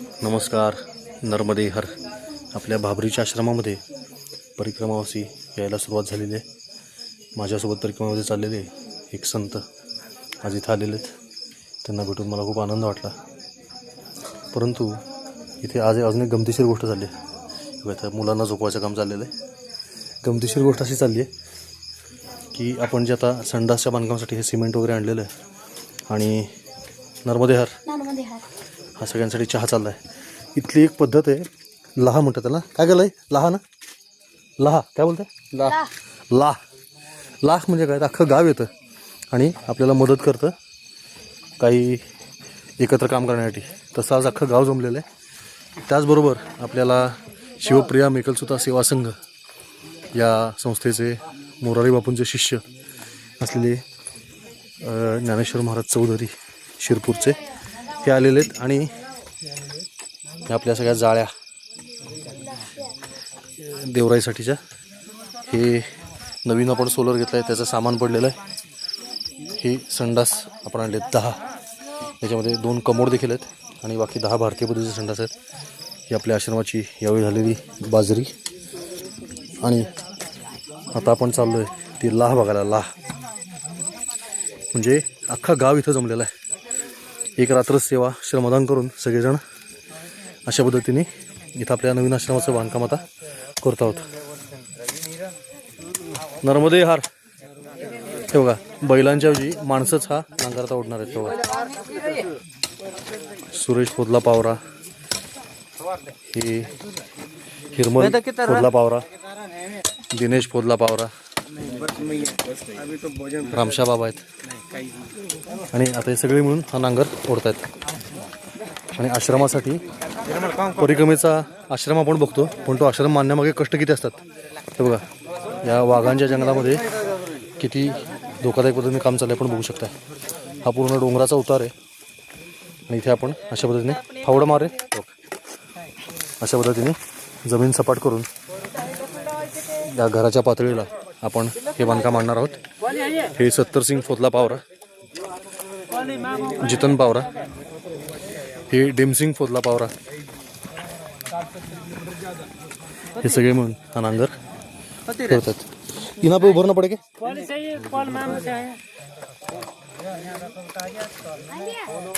नमस्कार नर्मदे हर. आपल्या भाबरीच्या आश्रमामध्ये परिक्रमावासी यायला सुरुवात झालेली आहे. माझ्यासोबत परिक्रमामध्ये चाललेले एक संत आज इथं आलेले आहेत. त्यांना भेटून मला खूप आनंद वाटला. परंतु इथे आज अजून एक गमतीशीर गोष्ट झाली आहे. बघा, मुलांना झोपवायचं काम चाललेलं आहे. गमतीशीर गोष्ट अशी चालली आहे की आपण जे आता संडासच्या बांधकामासाठी हे सिमेंट वगैरे आणलेलं आहे आणि नर्मदे हर. हा सगळ्यांसाठी चहा चालला आहे इथली एक पद्धत आहे लहा म्हणतात त्याला. काय केलं आहे लहा ना? लहा. काय बोलताय? ला. लाह लाह म्हणजे काय? अख्खं गाव येतं आणि आपल्याला मदत करतं काही एकत्र काम करण्यासाठी. तसं आज अख्खं गाव जमलेलं आहे. त्याचबरोबर आपल्याला शिवप्रिया मेकलसुता सेवा संघ या संस्थेचे मोरारी बापूंचे शिष्य असलेले ज्ञानेश्वर महाराज चौधरी शिरपूरचे. हे आलेले आहेत आणि आपल्या सगळ्या जाळ्या देवराईसाठीच्या. हे नवीन आपण सोलर घेतलं आहे त्याचं सामान पडलेलं आहे. हे संडास आपण आणले दहा. याच्यामध्ये दोन कमोड देखील आहेत आणि बाकी दहा भारतीय पद्धतीचे संडास आहेत. ही आपल्या आश्रमाची यावेळी झालेली बाजरी. आणि आता आपण चाललो आहे ती लाह बघायला लाह. म्हणजे अख्खा गाव इथं जमलेला आहे. एक रात्र सेवा श्रमदान करून सगळेजण अशा पद्धतीने इथं आपल्या नवीन आश्रमाचं बांधकाम आता करत आहोत. नर्मदे हार. हे बघा बैलांच्या ऐवजी माणसंच हा नांगरता ओढणार आहेत तेव्हा सुरेश पोदला पावरा. हे हिरमल पोदला पावरा. दिनेश पोदला पावरा. रामशा बाबा आहेत. आणि आता हे सगळे मिळून हा नांगर ओढतायत. आणि आश्रमासाठी परिक्रमेचा आश्रम आपण बघतो पण तो आश्रम मानण्यामागे कष्ट किती असतात? हे बघा या वाघांच्या जंगलामध्ये किती धोकादायक पद्धतीने काम चाललं आहे आपण बघू शकता हा पूर्ण डोंगराचा उतार आहे. आणि इथे आपण अशा पद्धतीने फावडं मारे. अशा पद्धतीने जमीन सपाट करून या घराच्या पातळीला आपण हे बांधकाम आणणार आहोत. हे सत्तर सिंग फोतला पावरा. जितन पावरा. हे डेमसिंग फोतला पावरा. हे सगळे मिळून हा नांगर करतात. इना पे उभं पडे के?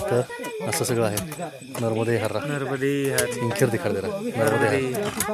तर असं सगळं आहे. नर्मदे हर्रा. नर्मदे हर इंखेर दिखा दे रहा. नर्मदे हर